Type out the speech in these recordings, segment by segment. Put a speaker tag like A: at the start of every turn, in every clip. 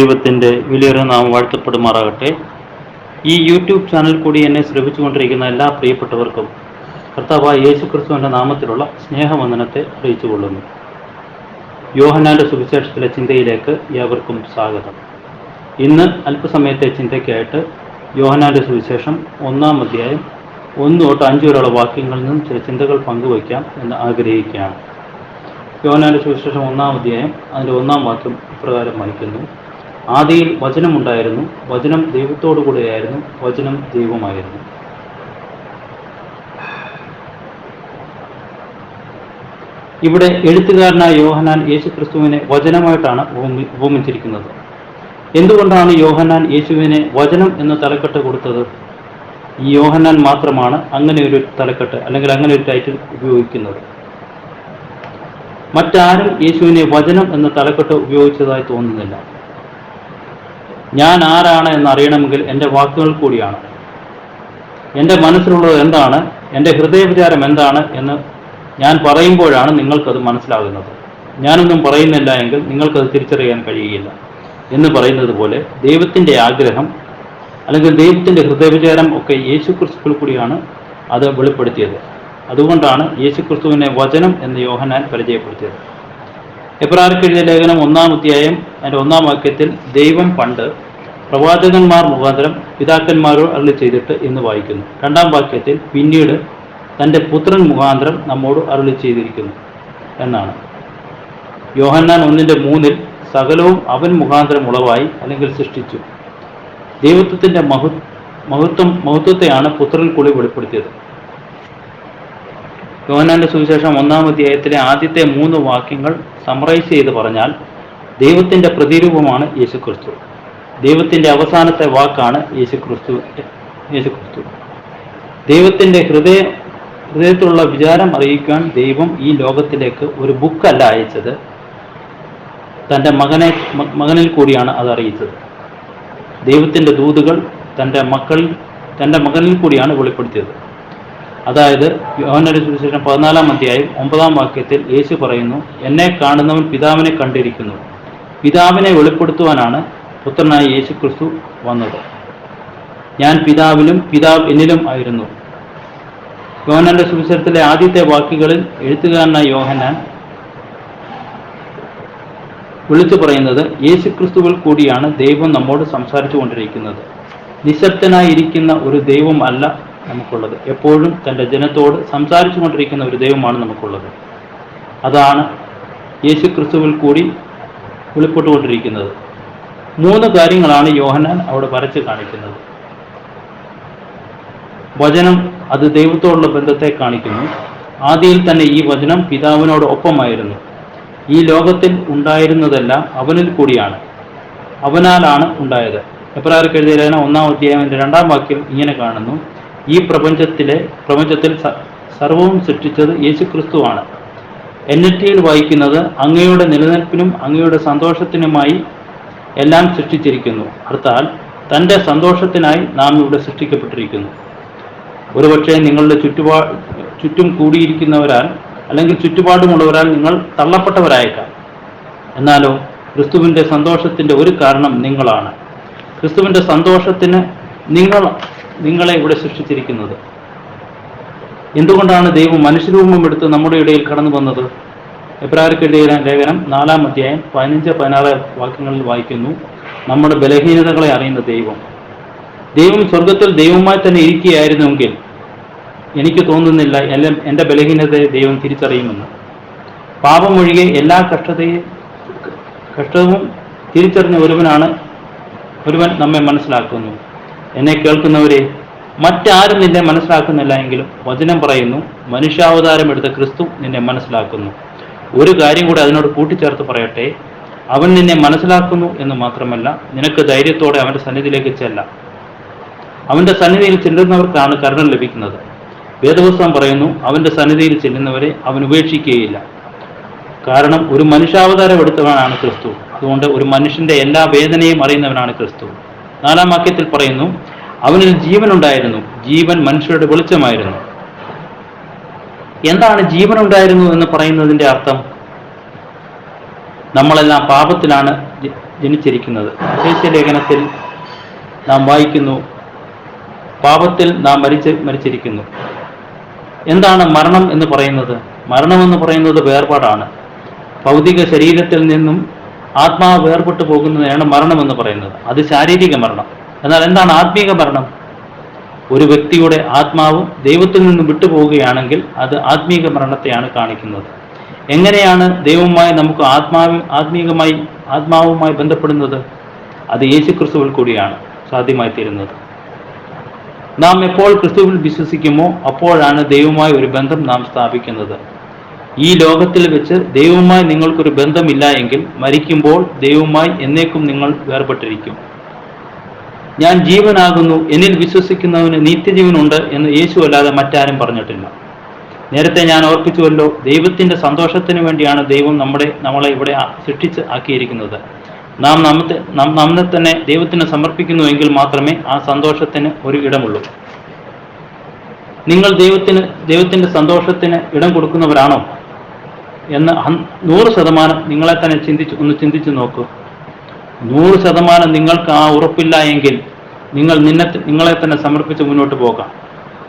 A: ദൈവത്തിന്റെ വിലയേറെ നാം വാഴ്ത്തപ്പെടുമാറാകട്ടെ. ഈ യൂട്യൂബ് ചാനൽ കൂടി എന്നെ ശ്രമിച്ചുകൊണ്ടിരിക്കുന്ന എല്ലാ പ്രിയപ്പെട്ടവർക്കും കർത്താവായ യേശു ക്രിസ്തുവിന്റെ നാമത്തിലുള്ള സ്നേഹവന്ദനത്തെ അറിയിച്ചു കൊള്ളുന്നു യോഹനാന്റെ സുവിശേഷത്തിലെ ചിന്തയിലേക്ക് ഏവർക്കും സ്വാഗതം. ഇന്ന് അല്പസമയത്തെ ചിന്തയ്ക്കായിട്ട് യോഹനാന്റെ സുവിശേഷം ഒന്നാം അധ്യായം ഒന്ന് തൊട്ട് അഞ്ച് വരെയുള്ള വാക്യങ്ങളിൽ നിന്നും ചില ചിന്തകൾ പങ്കുവയ്ക്കാം എന്ന് ആഗ്രഹിക്കുകയാണ്. യോഹനാന്റെ സുവിശേഷം ഒന്നാം അധ്യായം അതിന്റെ ഒന്നാം വാക്യം ഇപ്രകാരം വായിക്കുന്നു. ആദിയിൽ വചനമുണ്ടായിരുന്നു. വചനം ദൈവത്തോടു കൂടെയായിരുന്നു. വചനം ദൈവമായിരുന്നു ഇവിടെ എഴുത്തുകാരനായ യോഹനാൻ യേശു ക്രിസ്തുവിനെ വചനമായിട്ടാണ് ഉപമി ഉപമിച്ചിരിക്കുന്നത് എന്തുകൊണ്ടാണ് യോഹനാൻ യേശുവിനെ വചനം എന്ന തലക്കെട്ട് കൊടുത്തത്? ഈ യോഹനാൻ മാത്രമാണ് അങ്ങനെ ഒരു തലക്കെട്ട് അല്ലെങ്കിൽ അങ്ങനെ ഒരു ടൈറ്റിൽ ഉപയോഗിക്കുന്നത്. മറ്റാരും യേശുവിനെ വചനം എന്ന തലക്കെട്ട് ഉപയോഗിച്ചതായി തോന്നുന്നില്ല. ഞാൻ ആരാണ് എന്ന് അറിയണമെങ്കിൽ എന്റെ വാക്കുകൾ കൂടിയാണ്. എന്റെ മനസ്സിലുള്ളത് എന്താണ്? എന്റെ ഹൃദയവിചാരം എന്താണ് എന്ന് ഞാൻ പറയുമ്പോഴാണ് നിങ്ങൾക്കത് മനസ്സിലാകുന്നത്. ഞാനൊന്നും പറയുന്നില്ല എങ്കിൽ നിങ്ങൾക്കത് തിരിച്ചറിയാൻ കഴിയുകയില്ല എന്ന് പറയുന്നത് പോലെ ദൈവത്തിന്റെ ആഗ്രഹം അല്ലെങ്കിൽ ദൈവത്തിന്റെ ഹൃദയവിചാരം ഒക്കെ യേശു ക്രിസ്തുവിൽ കൂടിയാണ് അത് വെളിപ്പെടുത്തിയത്. അതുകൊണ്ടാണ് യേശു ക്രിസ്തുവിനെ വചനം എന്ന് യോഹനാൻ പരിചയപ്പെടുത്തിയത്. എബ്രാർക്ക് എഴുതിയ ലേഖനം ഒന്നാം അധ്യായം അതിന്റെ ഒന്നാം വാക്യത്തിൽ ദൈവം പണ്ട് പ്രവാചകന്മാർ മുഖാന്തരം പിതാക്കന്മാരോട് അരുളി ചെയ്തിട്ട് എന്ന് വായിക്കുന്നു. രണ്ടാം വാക്യത്തിൽ പിന്നീട് തന്റെ പുത്രൻ മുഖാന്തരം നമ്മോട് അരുളി ചെയ്തിരിക്കുന്നു എന്നാണ്. യോഹന്നാൻ ഒന്നിന്റെ മൂന്നിൽ സകലവും അവൻ മുഖാന്തരം ഉളവായി അല്ലെങ്കിൽ സൃഷ്ടിച്ചു. ദൈവത്വത്തിന്റെ മഹു മഹത്വം മഹത്വത്തെയാണ് പുത്രൻ കൂടി വെളിപ്പെടുത്തിയത്. യോഹന്നാന്റെ സുവിശേഷം ഒന്നാം അധ്യായത്തിലെ ആദ്യത്തെ മൂന്ന് വാക്യങ്ങൾ സമറൈസ് ചെയ്ത് പറഞ്ഞാൽ ദൈവത്തിന്റെ പ്രതിരൂപമാണ് യേശുക്രിസ്തു. ദൈവത്തിന്റെ അവസാനത്തെ വാക്കാണ് യേശുക്രിസ്തു യേശുക്രിസ്തു. ദൈവത്തിന്റെ ഹൃദയ ഹൃദയത്തിലുള്ള വിചാരം അറിയിക്കാൻ ദൈവം ഈ ലോകത്തിലേക്ക് ഒരു ബുക്കല്ല അയച്ചത്. തന്റെ മകനെ മകനിൽ കൂടിയാണ് അത് അറിയിച്ചത്. ദൈവത്തിന്റെ ദൂതുകൾ തന്റെ മക്കളിൽ തന്റെ മകനിൽ കൂടിയാണ് വെളിപ്പെടുത്തിയത്. അതായത് യോഹനയുടെ സുവിശേഷം പതിനാലാം അധ്യായം ഒമ്പതാം വാക്യത്തിൽ യേശു പറയുന്നു എന്നെ കാണുന്നവൻ പിതാവിനെ കണ്ടിരിക്കുന്നു. പിതാവിനെ വെളിപ്പെടുത്തുവാനാണ് പുത്രനായ യേശു ക്രിസ്തു വന്നത്. ഞാൻ പിതാവിലും പിതാവ് എന്നിലും ആയിരുന്നു. യോഹനന്റെ സുവിശേഷത്തിലെ ആദ്യത്തെ വാക്കുകളിൽ എഴുത്തുകാരനായ യോഹനാൻ വിളിച്ചു പറയുന്നത് യേശു ക്രിസ്തുവിൽ കൂടിയാണ് ദൈവം നമ്മോട് സംസാരിച്ചു കൊണ്ടിരിക്കുന്നത്. നിശബ്ദനായിരിക്കുന്ന ഒരു ദൈവം അല്ല നമുക്കുള്ളത്. എപ്പോഴും തന്റെ ജനത്തോട് സംസാരിച്ചു കൊണ്ടിരിക്കുന്ന ഒരു ദൈവമാണ് നമുക്കുള്ളത്. അതാണ് യേശു ക്രിസ്തുവിൽ കൂടി വെളിപ്പെട്ടുകൊണ്ടിരിക്കുന്നത്. മൂന്ന് കാര്യങ്ങളാണ് യോഹനാൻ അവിടെ വരച്ച് കാണിക്കുന്നത്. വചനം അത് ദൈവത്തോടുള്ള ബന്ധത്തെ കാണിക്കുന്നു. ആദ്യയിൽ തന്നെ ഈ വചനം പിതാവിനോട് ഒപ്പമായിരുന്നു. ഈ ലോകത്തിൽ ഉണ്ടായിരുന്നതെല്ലാം അവനിൽ കൂടിയാണ്. അവനാലാണ് ഉണ്ടായത്. എപ്രാർക്ക് എഴുതിയ ഒന്നാം അധ്യായം രണ്ടാം വാക്യം ഇങ്ങനെ കാണുന്നു. ഈ പ്രപഞ്ചത്തിലെ പ്രപഞ്ചത്തിൽ സർവവും സൃഷ്ടിച്ചത് യേശു ക്രിസ്തുവാണ് എൻ എൽ ടിയിൽ വായിക്കുന്നത് അങ്ങയുടെ നിലനിൽപ്പിനും അങ്ങയുടെ സന്തോഷത്തിനുമായി എല്ലാം സൃഷ്ടിച്ചിരിക്കുന്നു. അർത്ഥാൽ തന്റെ സന്തോഷത്തിനായി നാം ഇവിടെ സൃഷ്ടിക്കപ്പെട്ടിരിക്കുന്നു. ഒരുപക്ഷെ നിങ്ങളുടെ ചുറ്റുപാ ചുറ്റും കൂടിയിരിക്കുന്നവരാൽ അല്ലെങ്കിൽ ചുറ്റുപാടുമുള്ളവരാൽ നിങ്ങൾ തള്ളപ്പെട്ടവരായേക്കാം. എന്നാലോ ക്രിസ്തുവിന്റെ സന്തോഷത്തിന്റെ ഒരു കാരണം നിങ്ങളാണ്. ക്രിസ്തുവിന്റെ സന്തോഷത്തിന് നിങ്ങൾ നിങ്ങളെ ഇവിടെ സൃഷ്ടിച്ചിരിക്കുന്നത്. എന്തുകൊണ്ടാണ് ദൈവം മനുഷ്യരൂപം എടുത്ത് നമ്മുടെ ഇടയിൽ കടന്നു വന്നത്? എബ്രാഹിക്കെഴുതിയ ലേഖനം നാലാം അധ്യായം പതിനഞ്ച് പതിനാറ് വാക്യങ്ങളിൽ വായിക്കുന്നു. നമ്മുടെ ബലഹീനതകളെ അറിയുന്ന ദൈവം. ദൈവം സ്വർഗത്തിൽ ദൈവമായി തന്നെ ഇരിക്കുകയായിരുന്നുവെങ്കിൽ എനിക്ക് തോന്നുന്നില്ല എല്ലാം എന്റെ ബലഹീനതയെ ദൈവം തിരിച്ചറിയുമെന്ന്. പാപമൊഴികെ എല്ലാ കഷ്ടതയും കഷ്ടവും തിരിച്ചറിഞ്ഞ ഒരുവനാണ് ഒരുവൻ നമ്മെ മനസ്സിലാക്കുന്നു. എന്നെ കേൾക്കുന്നവരെ മറ്റാരും നിന്നെ മനസ്സിലാക്കുന്നില്ല എങ്കിലും വചനം പറയുന്നു മനുഷ്യാവതാരം എടുത്ത ക്രിസ്തു നിന്നെ മനസ്സിലാക്കുന്നു. ഒരു കാര്യം കൂടി അതിനോട് കൂട്ടിച്ചേർത്ത് പറയട്ടെ അവൻ നിന്നെ മനസ്സിലാക്കുന്നു എന്ന് മാത്രമല്ല നിനക്ക് ധൈര്യത്തോടെ അവന്റെ സന്നിധിയിലേക്ക് ചെല്ലാം. അവന്റെ സന്നിധിയിൽ ചെല്ലുന്നവർക്കാണ് കരുണ ലഭിക്കുന്നത്. വേദപുസ്തകം പറയുന്നു അവന്റെ സന്നിധിയിൽ ചെല്ലുന്നവരെ അവൻ ഉപേക്ഷിക്കുകയില്ല. കാരണം ഒരു മനുഷ്യാവതാരം എടുത്തവനാണ് ക്രിസ്തു. അതുകൊണ്ട് ഒരു മനുഷ്യന്റെ എല്ലാ വേദനയും അറിയുന്നവനാണ് ക്രിസ്തു. നാലാം വാക്യത്തിൽ പറയുന്നു അവനിൽ ജീവൻ ഉണ്ടായിരുന്നു ജീവൻ മനുഷ്യരുടെ വെളിച്ചമായിരുന്നു. എന്താണ് ജീവൻ ഉണ്ടായിരുന്നു എന്ന് പറയുന്നതിന്റെ അർത്ഥം? നമ്മളെല്ലാം പാപത്തിലാണ് ജനിച്ചിരിക്കുന്നത്. ലേഖനത്തിൽ നാം വായിക്കുന്നു പാപത്തിൽ നാം മരിച്ച് മരിച്ചിരിക്കുന്നു. എന്താണ് മരണം എന്ന് പറയുന്നത്? മരണം എന്ന് പറയുന്നത് വേർപാടാണ്. ഭൗതിക ശരീരത്തിൽ നിന്നും ആത്മാവ് വേർപെട്ടു പോകുന്നതിനാണ് മരണം എന്ന് പറയുന്നത്. അത് ശാരീരിക മരണം. എന്നാൽ എന്താണ് ആത്മീക മരണം? ഒരു വ്യക്തിയുടെ ആത്മാവ് ദൈവത്തിൽ നിന്ന് വിട്ടുപോവുകയാണെങ്കിൽ അത് ആത്മീക മരണത്തെയാണ് കാണിക്കുന്നത്. എങ്ങനെയാണ് ദൈവവുമായി നമുക്ക് ആത്മാവ് ആത്മീകമായി ആത്മാവുമായി ബന്ധപ്പെടുന്നത്? അത് യേശു ക്രിസ്തുവിൽ കൂടിയാണ് സാധ്യമായി തീരുന്നത്. നാം എപ്പോൾ ക്രിസ്തുവിൽ വിശ്വസിക്കുമോ അപ്പോഴാണ് ദൈവവുമായി ഒരു ബന്ധം നാം സ്ഥാപിക്കുന്നത്. ഈ ലോകത്തിൽ വെച്ച് ദൈവവുമായി നിങ്ങൾക്കൊരു ബന്ധമില്ല എങ്കിൽ മരിക്കുമ്പോൾ ദൈവവുമായി എന്നേക്കും നിങ്ങൾ വേർപെട്ടിരിക്കും. ഞാൻ ജീവനാകുന്നു എന്നിൽ വിശ്വസിക്കുന്നവന് നിത്യജീവനുണ്ട് എന്ന് യേശു അല്ലാതെ മറ്റാരും പറഞ്ഞിട്ടില്ല. നേരത്തെ ഞാൻ ഓർപ്പിച്ചുവല്ലോ ദൈവത്തിന്റെ സന്തോഷത്തിന് വേണ്ടിയാണ് ദൈവം നമ്മുടെ നമ്മളെ ഇവിടെ സൃഷ്ടിച്ച് ആക്കിയിരിക്കുന്നത്. നാം നമ്മത്തെ നമ്മെ തന്നെ ദൈവത്തിന് സമർപ്പിക്കുന്നുവെങ്കിൽ മാത്രമേ ആ സന്തോഷത്തിന് ഒരു ഇടമുള്ളൂ. നിങ്ങൾ ദൈവത്തിന് ദൈവത്തിന്റെ സന്തോഷത്തിന് ഇടം കൊടുക്കുന്നവരാണോ? എന്ന് നൂറ് ശതമാനം നിങ്ങളെ തന്നെ ചിന്തിച്ച് ഒന്ന് ചിന്തിച്ച് നോക്കൂ. നൂറ് ശതമാനം നിങ്ങൾക്ക് ആ ഉറപ്പില്ല എങ്കിൽ നിങ്ങൾ നിന്നെ നിങ്ങളെ തന്നെ സമർപ്പിച്ച് മുന്നോട്ട് പോകാം.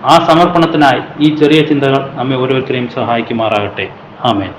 A: ആ സമർപ്പണത്തിനായി ഈ ചെറിയ ചിന്തകൾ നമ്മെ ഓരോരുത്തരെയും സഹായിക്കുമാറാകട്ടെ. ആമേൻ.